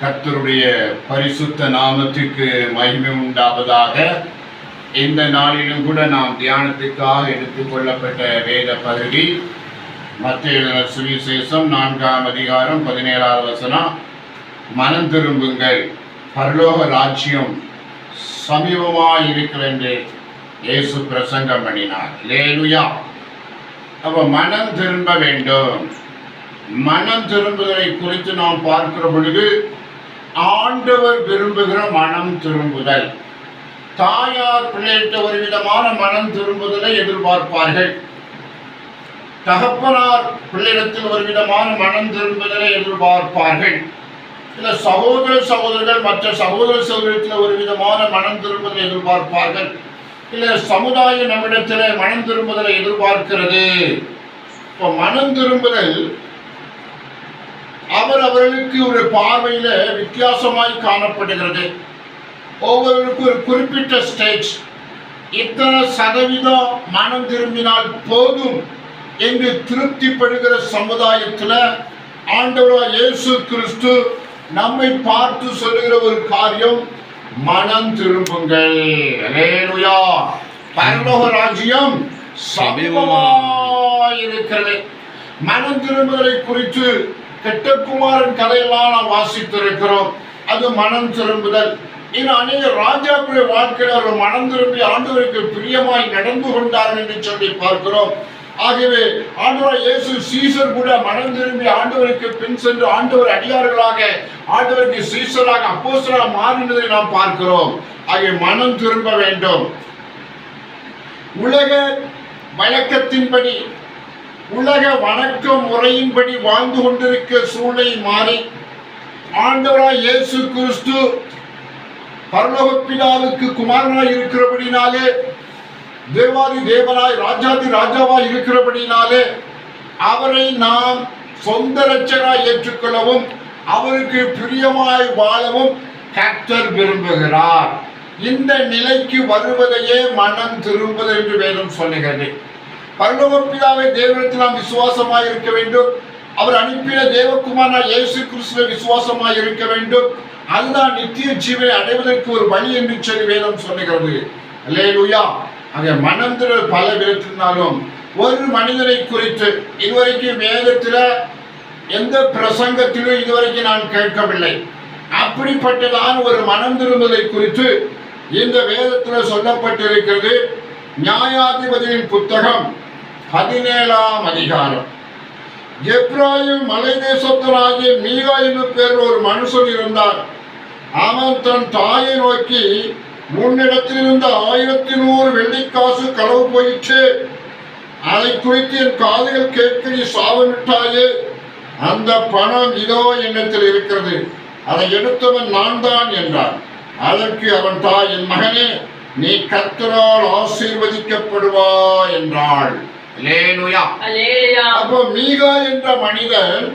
கர்த்தருடைய பரிசுத்த நாமத்துக்கு மகிமை உண்டாவதாக. இந்த நாளிலும் கூட நாம் தியானத்துக்காக எடுத்துக்கொள்ளப்பட்ட வேத பகுதி. மத்திய சுவிசேஷம் நான்காம் அதிகாரம் பதினேழாவது வசனம். மனம் திரும்புங்கள். பரலோக ராஜ்யம் சமீபமாக இருக்கிறது என்று இயேசு பிரசங்கம் பண்ணினார். லேலுயா அப்போ மனம் திரும்ப வேண்டும். மனம் திரும்புதலை குறித்து நாம் பார்க்கிற பொழுது ஆண்டவர் விரும்புகிற மனம் திரும்புதல். தாயார் பிள்ளைகிட்ட ஒரு விதமான மனம் திரும்புதலை எதிர்பார்ப்பார்கள். தகப்பனார் பிள்ளையிடத்தில் ஒரு விதமான மனம் திரும்புதலை எதிர்பார்ப்பார்கள். சில சகோதர சகோதரர்கள் மற்ற சகோதர சகோதரத்தில் ஒரு விதமான மனம் திரும்புதலை எதிர்பார்ப்பார்கள். இல்ல சமுதாயம் நம்மிடத்தில் மனம் திரும்புதலை எதிர்பார்க்கிறது. இப்போ மனம் திரும்புதல் அவர் அவர்களுக்கு ஒரு பார்வையில வித்தியாசமாய் காணப்படுகிறது. ஒவ்வொருவருக்கும் ஒரு குறிப்பிட்ட ஸ்டேஜ் இத்தனை சதவீதம் மனம் திரும்பினால் போதும் என்று திருப்திப்படுகிற சமுதாயத்தில் ஆண்டவராய் இயேசு கிறிஸ்து நம்மை பார்த்து சொல்லுகிற ஒரு காரியம் மனம் திரும்புங்கள். பரலோக ராஜ்யம் சமீபமா இருக்கிறது. மனம் திரும்புதலை குறித்து கெட்டகுமாரன் கதையெல்லாம் நாம் வாசித்திருக்கிறோம். அது மனம் திரும்புதல். இன்னும் அநேக ராஜாக்களுடைய வாழ்க்கையில் அவர்கள் மனம் திரும்பி ஆண்டவருக்கு பிரியமாய் நடந்து கொண்டார்கள் என்று சொல்லி பார்க்கிறோம். ஆகவே ஆண்டவர் இயேசு சீசர் கூட மனம் திரும்பி ஆண்டவருக்கு பின் சென்று ஆண்டவர் அடியார்களாக ஆண்டவருக்கு சீசராக அப்போசராக மாறினதை நாம் பார்க்கிறோம். ஆகிய மனம் திரும்ப வேண்டும். உலக வழக்கத்தின்படி உலக வணக்க முறையின்படி வாழ்ந்து கொண்டிருக்க சூழ்நிலை மாறி ஆண்டவராய் இயேசு கிறிஸ்து பரலோகப்பிதாவுக்கு குமாரனாய் இருக்கிறபடினாலே தேவாதி தேவனாய் ராஜாதி ராஜாவாய் இருக்கிறபடினாலே அவரை நாம் சொந்த ரட்சகராய் ஏற்றுக்கொள்ளவும் அவருக்கு பிரியமாய் வாழவும் கர்த்தர் விரும்புகிறார். இந்த நிலைக்கு வருவதையே மனம் திரும்புவது என்று வேதம் சொல்லுகிறது. பரலோக பிதாவை தேவனத்தில் நாம் விசுவாசமாக இருக்க வேண்டும். அவர் அனுப்பின தேவகுமாரனாய் இயேசு கிறிஸ்துவ விசுவாசமாக இருக்க வேண்டும். அதுதான் நித்திய ஜீவனை அடைவதற்கு ஒரு வழி என்று சொல்லி வேதம் சொல்லுகிறது. அல்லேலூயா. அங்கே மனந்திரல் பல விதத்தினாலும் ஒரு மனிதனை குறித்து இதுவரைக்கும் வேதத்தில் எந்த பிரசங்கத்திலும் இதுவரைக்கும் நான் கேட்கவில்லை. அப்படிப்பட்டதான் ஒரு மனம் திரும்புதலை குறித்து இந்த வேதத்தில் சொல்லப்பட்டிருக்கிறது. நியாயாதிபதியின் புத்தகம் பதினேழாம் அதிகாரம். எப்ராயும் மலை தேசத்தராகிய மீகா என்னும் பேர் ஒரு மனுஷன் இருந்தான். அவன் தன் தாயை நோக்கி முன்னிடத்தில் இருந்த ஆயிரத்தி நூறு வெள்ளிக்காசு களவு போயிற்று. அதை குறித்து என் காதுகள் கேட்க நீ சாவமிட்டாயே அந்த பணம் இதோ என்னத்தில் இருக்கிறது. அதை எடுத்தவன் நான் தான் என்றான். அதற்கு அவன் தாய் என் மகனே நீ கத்தரால் ஆசீர்வதிக்கப்படுவா என்றாள். அப்போ மீகா என்ற மனிதன்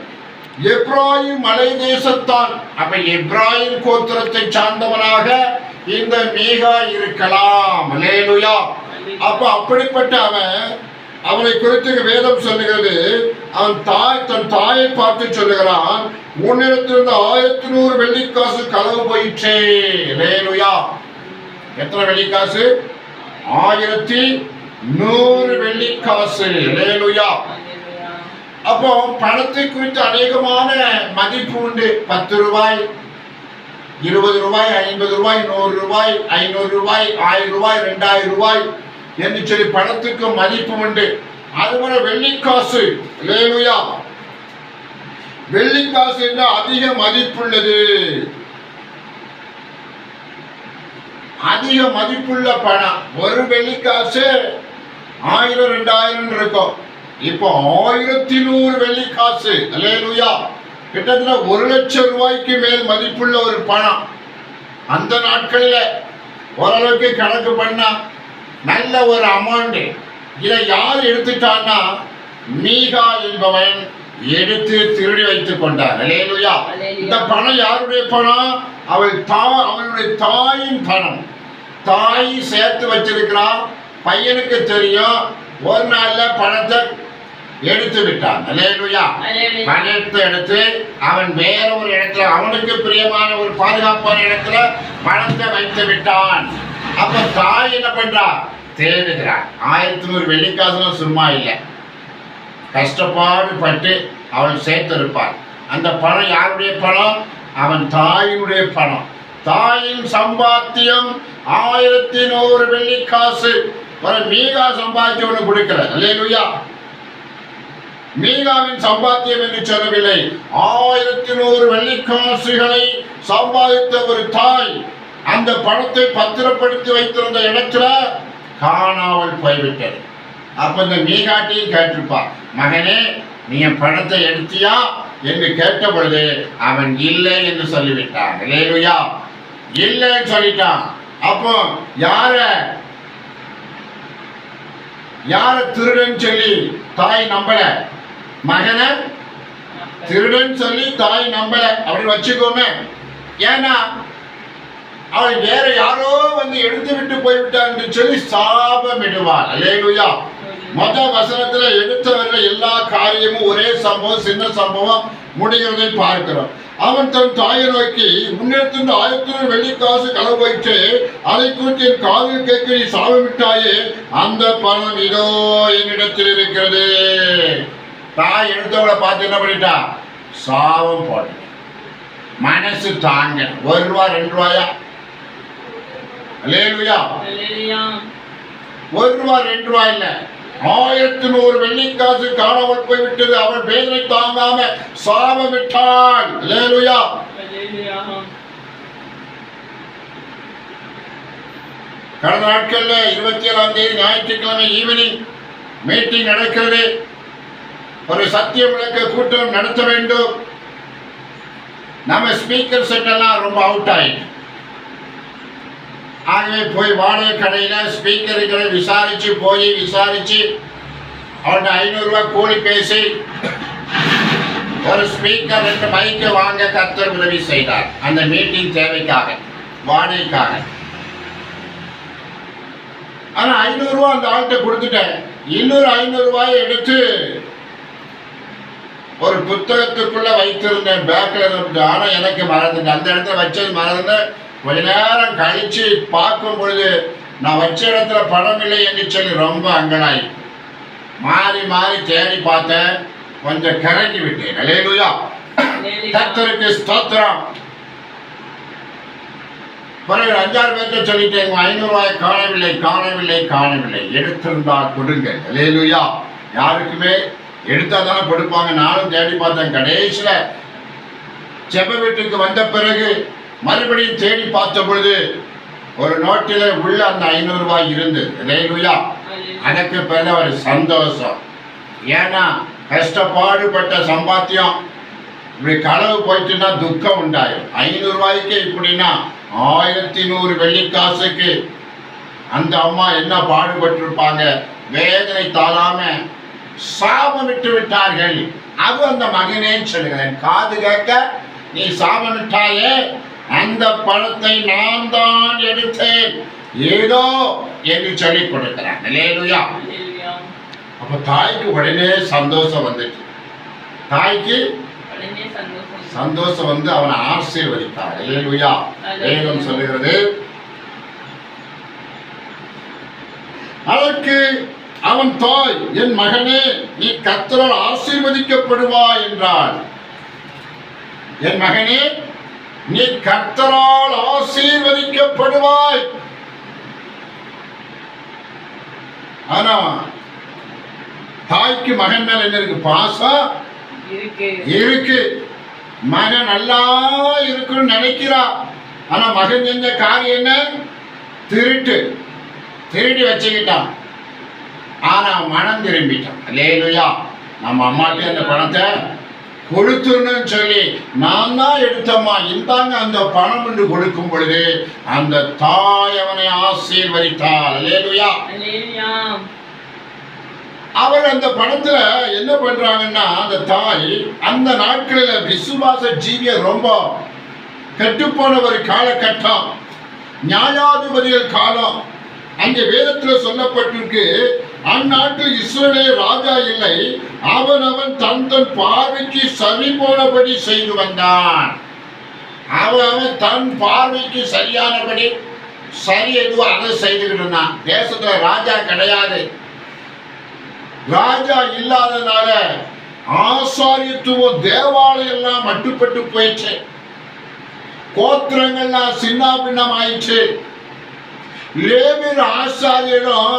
எப்ராயிம் மலை தேசத்தான் அப்ப எப்ராயிம் கோத்திரத்தை சார்ந்தவனாக இந்த மீகா இருக்கலாம். அப்ப அப்படிப்பட்ட அவன் அவனை குறித்து வேதம் சொல்லுகிறது. அவன் தாய் தன் தாயை பார்த்து சொல்லுகிறான் முன்னிடத்திலிருந்து ஆயிரத்தி நூறு வெள்ளிக்காசு களவு போயிற்றே. லேலுயா எத்தனை வெள்ளிக்காசு? ஆயிரத்தி நூறு வெள்ளிக்காசு லேலுயா அப்போ பணத்தை குறித்து அநேகமான மதிப்பு உண்டு. பத்து ரூபாய் இருபது ரூபாய் ஐம்பது ரூபாய் நூறு ரூபாய் ஐநூறு ரூபாய் ஆயிரம் ரூபாய் ரெண்டாயிரம் ரூபாய் என்று சொல்லி பணத்துக்கு மதிப்பு உண்டு. அதுபோல வெள்ளிக்காசு லேலுயா வெள்ளிக்காசு என்று அதிக மதிப்புள்ளது அதிக மதிப்புள்ள பணம். ஒரு வெள்ளிக்காசு ஆயிரம் ரெண்டாயிரம் இருக்கும். இப்போ ஆயிரத்தி நூறு வெள்ளிக்காசு அல்லேலூயா. கிட்டத்தட்ட ஒரு லட்சம் ரூபாய்க்கு மேல் மதிப்புள்ள ஒரு பணம். அந்த நாட்களில் ஓரளவுக்கு கணக்கு பண்ணா நல்ல ஒரு அமௌண்ட் இதை யார் எடுத்துட்டான்னா மீகா என்பவன் எடுத்து திருடி வைத்துக் கொண்டார் அல்லேலூயா. இந்த பணம் யாருடைய பணம்? அவள் தா அவளுடைய தாயின் பணம். தாய் சேர்த்து வச்சிருக்கிறான். பையனுக்கு தெரியும் ஒரு நாள்ல பணத்தை எடுத்து விட்டான். அல்லேலூயா. பணத்தை எடுத்து அவன் வேற ஒரு இடத்துல அவனுக்கு பிரியமான ஒரு பாதுகாப்பான இடத்துல பணத்தை வைத்து விட்டான். அப்ப தாய் என்ன பண்றா? தேடுகிறார் ஆயிரத்தி நூறு வெள்ளிக்காசுலாம் சும்மா இல்லை. கஷ்டப்பாடு பட்டு அவள் சேர்த்திருப்பாள். அந்த பணம் யாருடைய பணம்? அவன் தாயினுடைய பணம். தாயின் சம்பாத்தியம் ஆயிரத்தி நூறு வெள்ளிக்காசு. மீகா சம்பாத்தியம் ஒன்று கொடுக்கல. மீகாவின் சம்பாத்தியம் என்று சொல்லவில்லை. ஆயிரத்தி நூறு வெள்ளிக்காசுகளை சம்பாதித்த ஒரு தாய் அந்த பணத்தை பத்திரப்படுத்தி வைத்திருந்த இடத்துல காணாமல் போய்விட்டது. அப்ப இந்த மீகாட்டியும் கேட்டிருப்பா மகனே நீ என் பணத்தை எடுத்தியா? என்று கேட்ட பொழுது அவன் இல்லை என்று சொல்லிவிட்டான். இல்லையா இல்லைன்னு சொல்லிட்டான். அப்போ யார? யார திருடன் சொல்லி தாய் நம்பல? மகனை? திருடன் சொல்லி தாய் நம்பல. அப்படி வச்சுக்கோமே. ஏன்னா அவள் வேற யாரோ வந்து எடுத்து விட்டு போய்விட்டார் என்று சொல்லி சாபமிடுவாள். அல்லேலூயா. மொத வசனத்துல எடுத்தவர்கள எல்லா காரியமும் ஒரே சம்பவம் சின்ன சம்பவம் முடிகிறதை பார்க்கிறோம். அவன் தன் தாயை நோக்கி முன்னேற்ற ஆயிரத்தி வெள்ளிக்காசு களவு வைத்து அதை குறித்து என் காதில் கேட்க நீ சாபமிட்டாயே அந்த பணம் இதோ என்னிடத்தில் இருக்கிறது. தாய் எடுத்தவளை பார்த்து என்ன பண்ணிட்டா? சாபம் போட்டு மனசு தாங்க ஒரு ரூபா ரெண்டு ரூபாயா. ஒரு ரூபா ரெண்டு ரூபா இல்ல. ஆயிரத்தி நூறு வெள்ளிக்காசு காணாமல் போய்விட்டது. அவள் வேதனை தாங்காம சாபம் விட்டான் லேலுயா கடந்த நாட்கள்ல இருபத்தி ஏழாம் தேதி ஞாயிற்றுக்கிழமை ஈவினிங் மீட்டிங் நடக்கிறது. ஒரு சத்திய விளக்க கூட்டம் நடத்த வேண்டும். நம்ம ஸ்பீக்கர் செட் எல்லாம் ரொம்ப அவுட் ஆயிட்டு ஆகவே போய் வாடகை கடையில் ஸ்பீக்கர்களை விசாரித்து போய் விசாரித்து அவன் ஐநூறுரூவா கூலி பேசி ஒரு ஸ்பீக்கர் ரெண்டு மைக்கை வாங்க கர்த்தர் உதவி செய்தார். அந்த மீட்டிங் தேவைக்காக வாடகைக்காக ஆனால் ஐநூறுரூவா அந்த ஆள்கிட்ட கொடுத்துட்டேன். இன்னொரு ஐநூறுரூவாயை எடுத்து ஒரு புத்தகத்துக்குள்ளே வைத்திருந்தேன். பேக்கில் இருந்து ஆனால் எனக்கு மறந்துட்டேன். அந்த இடத்துல வச்சது மறந்து கொஞ்ச நேரம் கழிச்சு பார்க்கும் பொழுது நான் வச்ச இடத்துல பணம் இல்லை என்று சொல்லி ரொம்ப அங்கலாய் மாறி மாறி தேடி பார்த்தேன். கொஞ்சம் கிறங்கி விட்டேன். Hallelujah hallelujah. கர்த்தருக்கு ஸ்தோத்திரம். பிறகு அஞ்சாறு பேர்கிட்ட சொல்லிட்டேன் ஐநூறு ரூபாய் காணவில்லை காணவில்லை காணவில்லை. எடுத்திருந்தால் கொடுங்க. லேலுயா யாருக்குமே எடுத்தா தானே கொடுப்பாங்க. நானும் தேடி பார்த்தேன். கடைசியில செப வீட்டுக்கு வந்த பிறகு மறுபடியும் தேடி பார்த்த பொழுது ஒரு நோட்டில உள்ள அந்த ஐநூறு ரூபாய் லேலுயா அல்லேலூயா. எனக்கு பிறகு ஒரு சந்தோஷம். ஏன்னா கஷ்டப்பாடுபட்ட சம்பாத்தியம். இப்படி களவு போயிட்டுன்னா துக்கம் உண்டாயிரும். ஐநூறு ரூபாய்க்கு இப்படின்னா ஆயிரத்தி நூறு வெள்ளிக்காசுக்கு அந்த அம்மா என்ன பாடுபட்டிருப்பாங்க? வேதனை தாழாம சாபமிட்டு விட்டார்கள். அது அந்த மகனேன்னு சொல்லுகிறேன் காது கேட்க நீ சாபமிட்டாயே அந்த பணத்தை நான் தான் எடுத்தேன். ஏதோ என்று சொல்லி கொடுக்கிறேன். இல்லையா. அப்ப தாய்க்கு உடனே சந்தோஷம் வந்துச்சு. தாய்க்கு சந்தோஷம். வந்து அவனை ஆசீர்வதித்தார். இல்லையா வேதம் சொல்லுகிறது. அதற்கு அவன் தாய் என் மகனே நீ கர்த்தரால் ஆசீர்வதிக்கப்படுவாய் என்றாள் என் மகனே நீ கர்த்தரால் ஆசீர்வதிக்கப்படுவாய். ஆனா தாய்க்கு மகன் மேல என்ன இருக்கு? பாசம்? இருக்கு. மகன் நல்லா இருக்குன்னு நினைக்கிறா. ஆனா மகன் செஞ்ச காரியம் என்ன? திருட்டு. திருடி வச்சுக்கிட்டான். ஆனா மனம் திரும்பிட்டான். லேலுயா நம்ம அம்மாட்டே அந்த பணத்தை கொடுத்துருன்னு சொல்லி நான் தான் எடுத்தம்மா. இந்தாங்க அந்த பணம் என்று கொடுக்கும் பொழுது அந்த தாய் அவனை ஆசீர்வதித்தாள். லேலுயா. அவர் அந்த படத்துல என்ன பண்றாங்கன்னா அந்த தாய் அந்த நாட்களில் விசுவாச ஜீவிய ரொம்ப கெட்டுப்போன ஒரு காலகட்டம். நியாயாதிபதிகள் காலம். அங்கே வேதத்துல சொல்லப்பட்டிருக்கு அந்நாட்டு இஸ்ரேலே ராஜா இல்லை. அவன் அவன் தன் தன் பார்வைக்கு சரி போனபடி செய்து வந்தான். அவன் அவன் தன் பார்வைக்கு சரியானபடி சரி எதுவோ அதை செய்துக்கிட்டு இருந்தான். தேசத்துல ராஜா கிடையாது. ராஜா இல்லாதனால ஆசாரியத்துவம் தேவாலயம் எல்லாம் மட்டுப்பட்டு போயிடுச்சு. கோத்திரங்கள்லாம் சின்ன பின்னம் ஆயிடுச்சு லேவியர் ஆசாரியரும்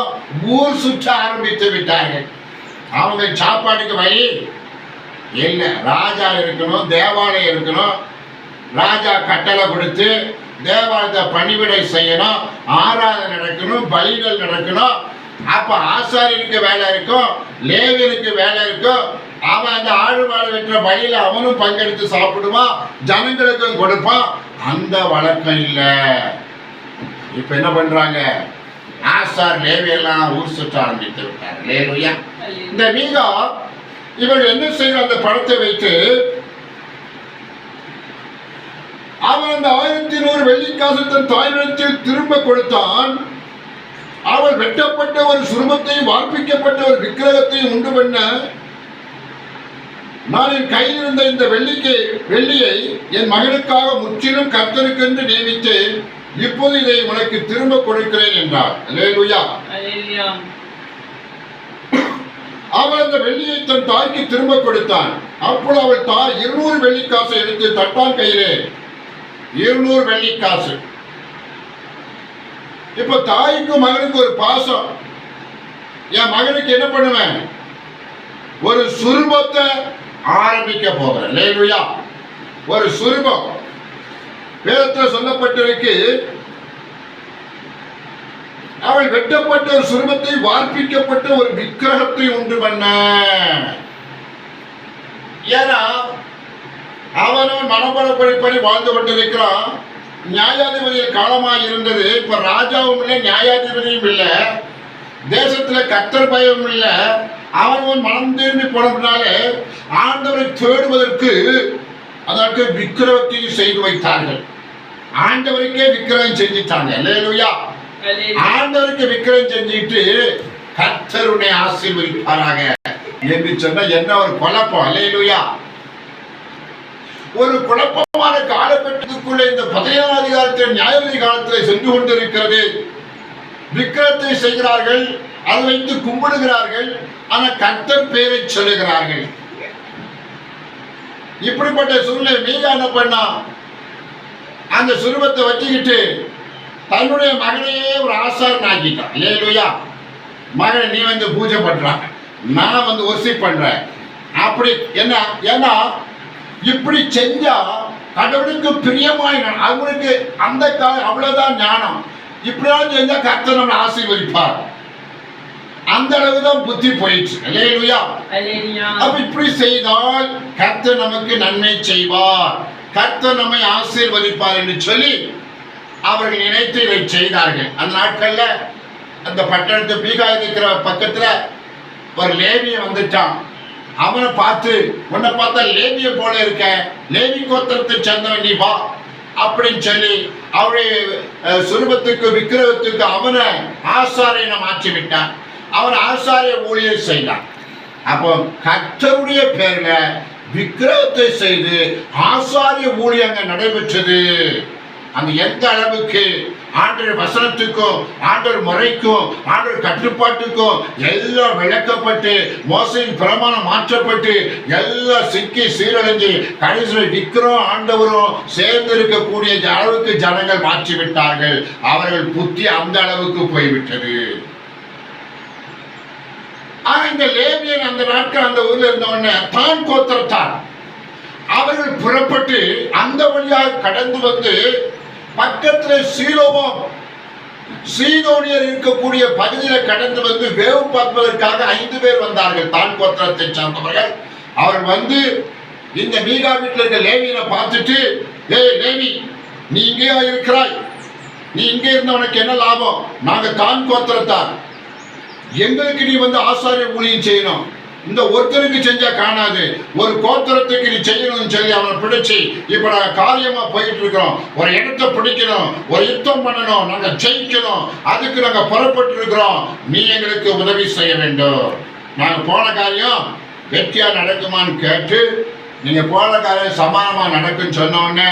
ஊர் சுற்ற ஆரம்பித்து விட்டார்கள். அவங்க சாப்பாட்டுக்கு வழி இல்லை ராஜா இருக்கணும் தேவாலயம் இருக்கணும். ராஜா கட்டளை கொடுத்து தேவாலயத்தை பணிவிடை செய்யணும் ஆராதனை நடக்கணும் பலிகள் நடக்கணும். அப்ப ஆசாரியனுக்கு வேலை இருக்கும் லேவியனுக்கு வேலை இருக்கும். அவன் அந்த ஆழ்வாழ வெற்ற பலியில அவனும் பங்கெடுத்து சாப்பிடுவான் ஜனங்களுக்கும் கொடுப்பான். அந்த வழக்கம் இல்லை. இப்ப என்ன பண்றாங்க? ஆசார் லேவியெல்லாம் ஊர் சுற்ற ஆரம்பித்து விட்டார். லேலுயா. இந்த மீகா இவர்கள் என்ன செய்ய அந்த படத்தை வைத்து அவன் அந்த ஆயிரத்தி நூறு வெள்ளிக்காசு தன் தாயிடத்தில் திரும்ப கொடுத்தான். அவள் வெட்டப்பட்ட ஒரு சுருமத்தையும் வார்ப்பிக்கப்பட்ட ஒரு விக்கிரகத்தையும் உண்டு பண்ண நான் என் கையில் இருந்த இந்த வெள்ளிக்கு வெள்ளியை என் மகனுக்காக முற்றிலும் கர்த்தருக்கென்று நியமித்தேன். இப்போது இதை உனக்கு திரும்ப கொடுக்கிறேன் என்றார். அவள் அந்த வெள்ளியை தன் தாய்க்கு திரும்ப கொடுத்தான். அப்பொழுது அவள் தாய் இருநூறு வெள்ளிக்காசை எடுத்து தட்டான் கையிலே. இருநூறு வெள்ளிக்காசு இப்ப தாய்க்கும் மகனுக்கு ஒரு பாசம். என் மகனுக்கு என்ன பண்ணுவேன்? ஒரு சுரூபத்தை ஆரம்பிக்க போகிறேன். ஒரு சுரூபம். வேதத்தில் சொல்லப்பட்டிருக்கு. அவள் வெட்டப்பட்ட ஒரு சுருமத்தை வார்ப்பிக்கப்பட்ட ஒரு விக்கிரகத்தை உண்டு பண்ண. ஏன்னா அவன் மனப்படப்படிப்படி வாழ்ந்து கொண்டிருக்கிறான் நியாயாதிபதியில் காலமாக இருந்தது. இப்ப ராஜாவும் இல்லை நியாயாதிபதியும் இல்லை. தேசத்துல கத்தர் பயம் இல்லை. அவன் மனம் திரும்பி போனதுனாலே ஆண்டவரை தேடுவதற்கு அதற்கு விக்கிரகத்தையும் செய்து வைத்தார்கள். ஆண்டவருக்கே விக்கிரகம் செஞ்சுட்டாங்க. இல்லையா ஆண்டவருக்கு விக்கிரம் செஞ்சுட்டு கர்த்தருடைய ஆசீர்வதிப்பாராக என்று சொன்ன என்ன ஒரு குழப்பம்? அல்லேலூயா. ஒரு குழப்பமான காலகட்டத்துக்குள்ள இந்த பதினேழாம் அதிகாரத்தில் நியாயபதி காலத்தில் சென்று கொண்டிருக்கிறது. விக்கிரத்தை செய்கிறார்கள் அதை வைத்து கும்பிடுகிறார்கள் ஆனா கர்த்தர் பேரை சொல்லுகிறார்கள். இப்படிப்பட்ட சூழ்நிலை மீகா என்ன பண்ணா அந்த சுரூபத்தை வச்சுக்கிட்டு தன்னுடைய மகனையே ஒரு ஆசாரன் ஆக்கிட்டான் இல்லையா மகனை நீ வந்து பூஜை பண்ற நான் வந்து ஒர்சி பண்றேன். அப்படி என்ன ஏன்னா இப்படி செஞ்சா கடவுளுக்கு பிரியமாய் அவங்களுக்கு அந்த கால அவ்வளவுதான் ஞானம். இப்படிலாம் செஞ்சா கர்த்தர் நம்மளை ஆசீர்வதிப்பார். அந்த அளவுதான் புத்தி போயிடுச்சு. இல்லையா அப்ப இப்படி செய்தால் கர்த்தர் நமக்கு நன்மை செய்வார். கர்த்தர் நம்மை ஆசீர்வதிப்பார் என்று சொல்லி அவர்கள் நினைத்து இதை செய்தார்கள். அந்த நாட்கள்ல அந்த பட்டணத்து பீகா இருக்கிற பக்கத்துல ஒரு லேவிய வந்துட்டான். அவனை பார்த்து உன்னை பார்த்தா லேவிய போல இருக்க. லேவி கோத்திரத்தை சேர்ந்தவன் நீ வா. அப்படின்னு சொல்லி அவருடைய சுரூபத்துக்கு விக்கிரகத்துக்கு அவனை ஆசாரியனை மாற்றி விட்டான். அவன் ஆசாரிய ஊழியர் செய்தான். அப்போ கர்த்தருடைய பேர்ல விக்கிரகத்தை செய்து ஆசாரிய ஊழியங்க நடைபெற்றது. அந்த எந்த அளவுக்கு ஆண்டர் வசனத்துக்கும் ஆண்டர் முறைக்கும் ஆண்டர் கட்டுப்பாட்டுக்கும் எல்லாம் விளக்கப்பட்டு மோசையின் பிரமாணம் மாற்றப்பட்டு எல்லாம் சிக்கி சீரழிஞ்சு கடைசியில் விக்கிரம் ஆண்டவரும் சேர்ந்து இருக்கக்கூடிய அளவுக்கு ஜனங்கள் மாற்றிவிட்டார்கள். அவர்கள் புத்தி அந்த அளவுக்கு போய்விட்டது. ஆனா இந்த லேவியன் அந்த நாட்கள் அந்த ஊர்ல இருந்தவன தான் கோத்திரத்தார். அவர்கள் புறப்பட்டு அந்த வழியாக கடந்து வந்து பக்கத்துல சீலோமம் சீதோனியர் இருக்கக்கூடிய பகுதியில கடந்து வந்து வேவு பார்ப்பதற்காக ஐந்து பேர் வந்தார்கள் தான் கோத்திரத்தை சார்ந்தவர்கள். அவர் வந்து இந்த மீகா வீட்டில் இருக்க லேவியனை பார்த்துட்டு ஏய் லேவி நீ இங்கேயா இருக்கிறாய்? நீ இங்கே இருந்த உனக்கு என்ன லாபம்? நாங்க தான் கோத்திரத்தார். எங்களுக்கு நீ வந்து ஆசாரிய ஊழியம் செய்யணும். இந்த ஒருத்தருக்கு செஞ்சா காணாது. ஒரு கோத்திரத்துக்கு நீ செய்யணும்னு சொல்லி அவனை பிடிச்சு இப்ப நாங்க காரியமா போயிட்டு இருக்கிறோம். ஒரு இடத்தை பிடிக்கணும். ஒரு யுத்தம் பண்ணணும். நாங்க ஜெயிக்கணும். அதுக்கு நாங்க புறப்பட்டு இருக்கிறோம். நீ எங்களுக்கு உதவி செய்ய வேண்டும். நாங்க போன காரியம் வெற்றியா நடக்குமான்னு கேட்டு நீங்க போன காரியம் சமானமா நடக்குன்னு சொன்ன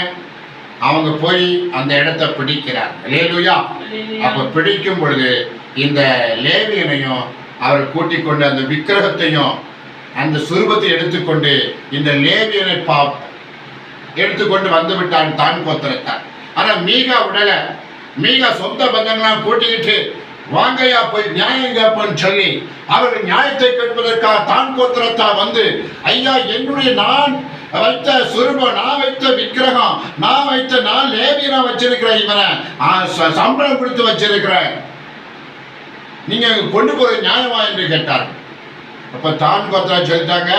அவங்க போய் அந்த இடத்தை பிடிக்கிறார் லேலுயா அப்ப பிடிக்கும் பொழுது இந்த லேவியனையும் அவர் கூட்டிக் கொண்டு அந்த விக்கிரகத்தையும் அந்த சுரூபத்தை எடுத்துக்கொண்டு இந்த லேவியனை பா எடுத்துக்கொண்டு வந்து விட்டான் தான் கோத்திரத்தான் ஆனா மீகா உடலை மீகா சொந்த பந்தங்களாம் கூட்டிக்கிட்டு வாங்கையா போய் நியாயம் கேட்பன்னு சொல்லி அவர்கள் நியாயத்தை கேட்பதற்காக தான் கோத்திரத்தா வந்து ஐயா என்னுடைய நான் வைத்த சுரூபம் நான் வைத்த விக்கிரகம் நான் வைத்த நான் லேவியனா வச்சிருக்கிறேன் இவனை. சம்பளம் கொடுத்து வச்சிருக்கிறேன். நீங்க அங்க கொண்டு போற நியாயமா என்று கேட்டார். அப்ப தான் கோத்திரா சொல்லிட்டாங்க.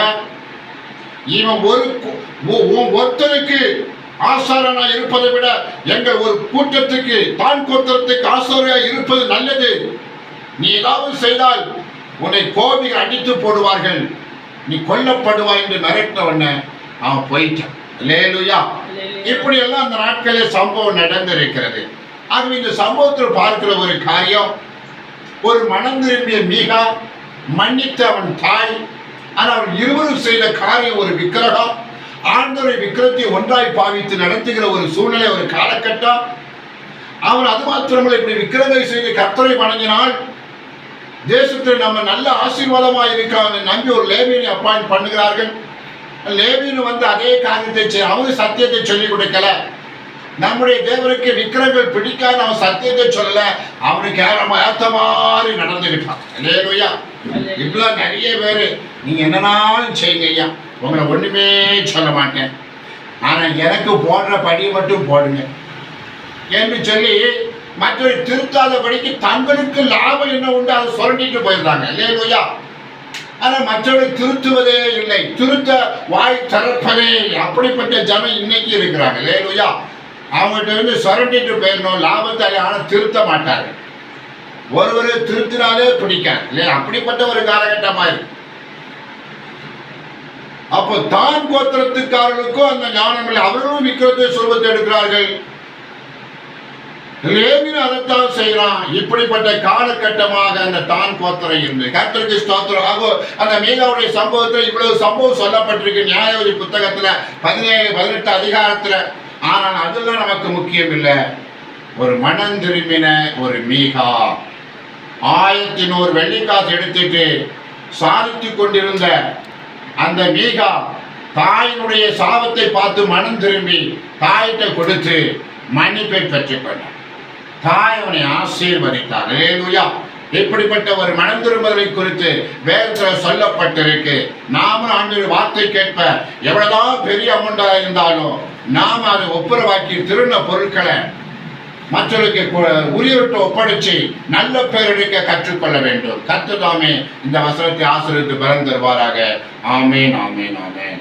இவன் ஒரு கு- ஒ- உன் ஒருத்தனுக்கு ஆசாரனா இருப்பதை விட எங்கள் ஒரு கூட்டத்துக்கு தான் கோத்திரத்துக்கு ஆசாரியா இருப்பது நல்லது. நீ ஏதாவது செய்தால் உன்னை கோபிகள் அடித்து போடுவார்கள். நீ கொல்லப்படுவாய் என்று மிரட்டின உடனே அவன் போயிட்டான். லேலுயா இப்படி எல்லாம் அந்த நாட்களில் சம்பவம் நடந்திருக்கிறது. ஆகவே இந்த சம்பவத்தில் பார்க்கிற ஒரு காரியம் ஒரு மனம் திரும்பிய மீகா மன்னித்த அவன் தாய். ஆனால் அவன் இருவரும் செய்த காரியம் ஒரு விக்கிரகம். ஆண்டவரை விக்கிரத்தை ஒன்றாய் பாவித்து நடத்துகிற ஒரு சூழ்நிலை ஒரு காலகட்டம். அவன் அது மாத்திரமல்ல இப்படி விக்கிரகை செய்து கர்த்தரை வணங்கினால் தேசத்தில் நம்ம நல்ல ஆசீர்வாதமாக இருக்காங்க நம்பி ஒரு லேபியனை அப்பாயிண்ட் பண்ணுகிறார்கள். லேவியன் வந்து அதே காரியத்தை செய்ய அவங்க சத்தியத்தை சொல்லிக் கொடுக்கல. நம்முடைய தேவனுக்கு விக்கிரங்கள் பிடிக்காத அவன் சத்தியத்தை சொல்லல. அவனுக்கு ஏற ஏத்த மாதிரி நடந்துகிட்டான். லேலுயா இப்படிலாம் நிறைய பேர் நீங்க என்னனாலும் செய்யுங்க ஐயா. உங்களை ஒண்ணுமே சொல்ல மாட்டேன். ஆனா எனக்கு போடுற படி மட்டும் போடுங்க. என்று சொல்லி மற்றொரு திருத்தாதபடிக்கு தங்களுக்கு லாபம் என்ன உண்டு அதை சுரண்டிட்டு போயிருந்தாங்க லேலுயா ஆனா மற்றவர்கள் திருத்துவதே இல்லை. திருத்த வாய் திறப்பதே இல்லை. அப்படிப்பட்ட ஜனம் இன்னைக்கு இருக்கிறாங்க. லேலுயா அவங்ககிட்ட இருந்து சுரண்டிட்டு போயிடணும். லாபத்தை ஆனால் திருத்த மாட்டார். ஒருவரை திருத்தினாலே பிடிக்காது. இல்லையா? அப்படிப்பட்ட ஒரு காலகட்டமாக இருக்கு அப்போ தான் கோத்திரத்துக்காரர்களுக்கும் அந்த ஞானம் இல்லை. அவர்களும் விக்கிரத்தை சொல்வத்தை எடுக்கிறார்கள். லேவின் அதைத்தான் செய்கிறான். இப்படிப்பட்ட காலகட்டமாக அந்த தான் கோத்திரம் இருந்து. கர்த்தருக்கு ஸ்தோத்திரம். ஆகோ அந்த மீனாவுடைய சம்பவத்தில் இவ்வளவு சம்பவம் சொல்லப்பட்டிருக்கு. நியாயவதி புத்தகத்துல பதினேழு பதினெட்டு அதிகாரத்துல ஆனால் அதெல்லாம் நமக்கு முக்கியம் இல்லை ஒரு மனம் திரும்பின ஒரு மீகா. ஆயிரத்தி நூறு வெள்ளிக்காசு எடுத்துட்டு சாதித்து கொண்டிருந்த அந்த மீகா தாயினுடைய சாபத்தை பார்த்து மனம் திரும்பி தாயிட்ட கொடுத்து மன்னிப்பை பெற்றுக்கொண்டார் தாய் அவனை ஆசீர்வதித்தார் இப்படிப்பட்ட ஒரு மனம் திரும்புதலை குறித்து வேதத்தில் சொல்லப்பட்டிருக்கு. நாமும் ஆண்டு வார்த்தை கேட்ப எவ்வளவுதான் பெரிய அமௌண்டாக இருந்தாலும் நாம் அதை ஒப்புரவாக்கி திருண்ண பொருட்களை மற்றவர்களுக்கு உரியவிட்டு ஒப்படைச்சு நல்ல பேர் கற்றுக்கொள்ள வேண்டும். கத்து தாமே இந்த வசனத்தை ஆசிரியத்து பலன் தருவாராக. ஆமேன் ஆமேன் ஆமேன்.